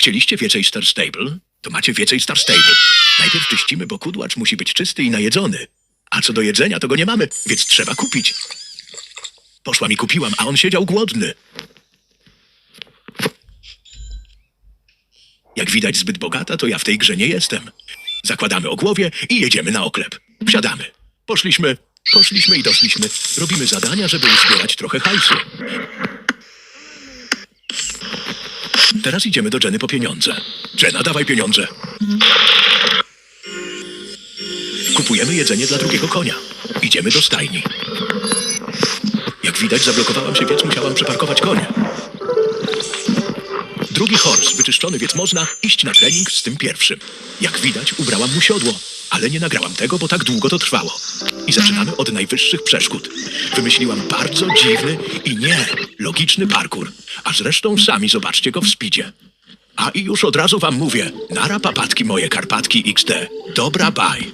Chcieliście więcej Star Stable? To macie więcej Star Stable. Najpierw czyścimy, bo kudłacz musi być czysty i najedzony. A co do jedzenia, to go nie mamy, więc trzeba kupić. Poszłam i kupiłam, a on siedział głodny. Jak widać zbyt bogata, to ja w tej grze nie jestem. Zakładamy o głowie i jedziemy na oklep. Wsiadamy. Poszliśmy, poszliśmy i doszliśmy. Robimy zadania, żeby uzbierać trochę hajsu. Teraz idziemy do Jenny po pieniądze. Jenna, dawaj pieniądze. Kupujemy jedzenie dla drugiego konia. Idziemy do stajni. Jak widać, zablokowałam się, więc musiałam przeparkować konie. Drugi horse wyczyszczony, więc można iść na trening z tym pierwszym. Jak widać, ubrałam mu siodło, ale nie nagrałam tego, bo tak długo to trwało. I zaczynamy od najwyższych przeszkód. Wymyśliłam bardzo dziwny i nie logiczny parkour. A zresztą sami zobaczcie go w speedzie. A i już od razu wam mówię, nara papatki moje Karpatki XD. Dobra baj.